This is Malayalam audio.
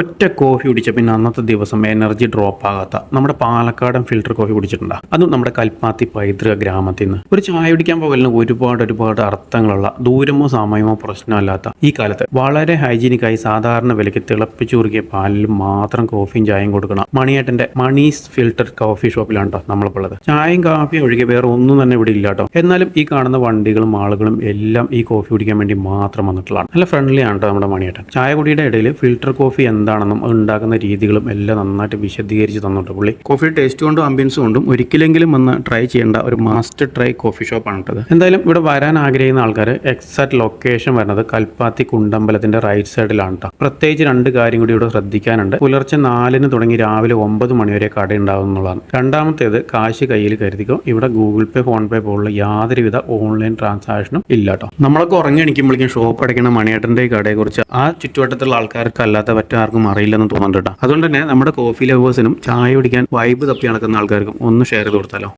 ഒറ്റ കോഫി കുടിച്ച പിന്നെ അന്നത്തെ ദിവസം എനർജി ഡ്രോപ്പ് ആകാത്ത. നമ്മുടെ പാലക്കാടൻ ഫിൽട്ടർ കോഫി കുടിച്ചിട്ടുണ്ടാ? അതും നമ്മുടെ കൽപ്പാത്തി പൈതൃക ഗ്രാമത്തിൽ നിന്ന് ഒരു ചായ കുടിക്കാൻ പോകലിന് ഒരുപാട് ഒരുപാട് അർത്ഥങ്ങളുള്ള ദൂരമോ സമയമോ പ്രശ്നമല്ലാത്ത ഈ കാലത്ത് വളരെ ഹൈജീനിക്കായി സാധാരണ വിലയ്ക്ക് തിളപ്പിച്ചു കുറുകിയ പാലിൽ മാത്രം കോഫിയും ചായയും കൊടുക്കണം. മണിയേട്ടന്റെ മണീസ് ഫിൽട്ടർ കോഫി ഷോപ്പിലാണ് കേട്ടോ നമ്മളിപ്പോൾ ചായയും കാപ്പിയും ഒഴികെ വേറെ ഒന്നും തന്നെ ഇവിടെ ഇല്ല കേട്ടോ എന്നാലും ഈ കാണുന്ന വണ്ടികളും ആളുകളും എല്ലാം ഈ കോഫി കുടിക്കാൻ വേണ്ടി മാത്രം വന്നിട്ടുള്ളതാണ്. നല്ല ഫ്രണ്ട്ലി ആണ് കേട്ടോ നമ്മുടെ മണിയേട്ടൻ. ചായ കുടിയുടെ ഇടയിൽ ഫിൽട്ടർ കോഫി എന്താണെന്നും അത് ഉണ്ടാക്കുന്ന രീതികളും എല്ലാം നന്നായിട്ട് വിശദീകരിച്ച് തന്നിട്ട് പുള്ളി. കോഫി ടേസ്റ്റ് കൊണ്ടും ആംബിയൻസ് കൊണ്ടും ഒരിക്കലെങ്കിലും വന്ന് ട്രൈ ചെയ്യേണ്ട ഒരു മാസ്റ്റർ ട്രൈ കോഫി ഷോപ്പാണ് കേട്ടത് എന്തായാലും ഇവിടെ വരാൻ ആഗ്രഹിക്കുന്ന ആൾക്കാർ എക്സാക്ട് ലൊക്കേഷൻ വരുന്നത് കൽപ്പാത്തി കുണ്ടമ്പലത്തിന്റെ റൈറ്റ് സൈഡിലാണ് കേട്ടോ പ്രത്യേകിച്ച് രണ്ട് കാര്യം കൂടി ഇവിടെ ശ്രദ്ധിക്കാനുണ്ട്. പുലർച്ചെ നാലിന് തുടങ്ങി രാവിലെ ഒമ്പത് മണി വരെ കട ഉണ്ടാവും എന്നുള്ളതാണ്. രണ്ടാമത്തേത് കാശ് കയ്യിൽ കരുതിക്കോ. ഇവിടെ ഗൂഗിൾ പേ ഫോൺ പേ പോലുള്ള യാതൊരുവിധ ഓൺലൈൻ ട്രാൻസാക്ഷനും ഇല്ല കേട്ടോ നമ്മളൊക്കെ ഉറങ്ങി എണിക്കുമ്പോഴേക്കും ഷോപ്പ് അടയ്ക്കുന്ന മണിയേട്ടന്റെ കടയെ കുറിച്ച് ആ ചുറ്റുവട്ടത്തുള്ള ആൾക്കാർക്ക് അല്ലാത്ത മറ്റാർക്കും അറിയില്ലെന്ന് തോന്നുന്നുണ്ട് കേട്ടോ. അതുകൊണ്ട് തന്നെ നമ്മുടെ കോഫി ലവേഴ്സിനും ചായ കുടിക്കാൻ വൈബ് തപ്പി നടക്കുന്ന ആൾക്കാർക്കും ഒന്ന് ഷെയർ ചെയ്ത് കൊടുത്താലോ?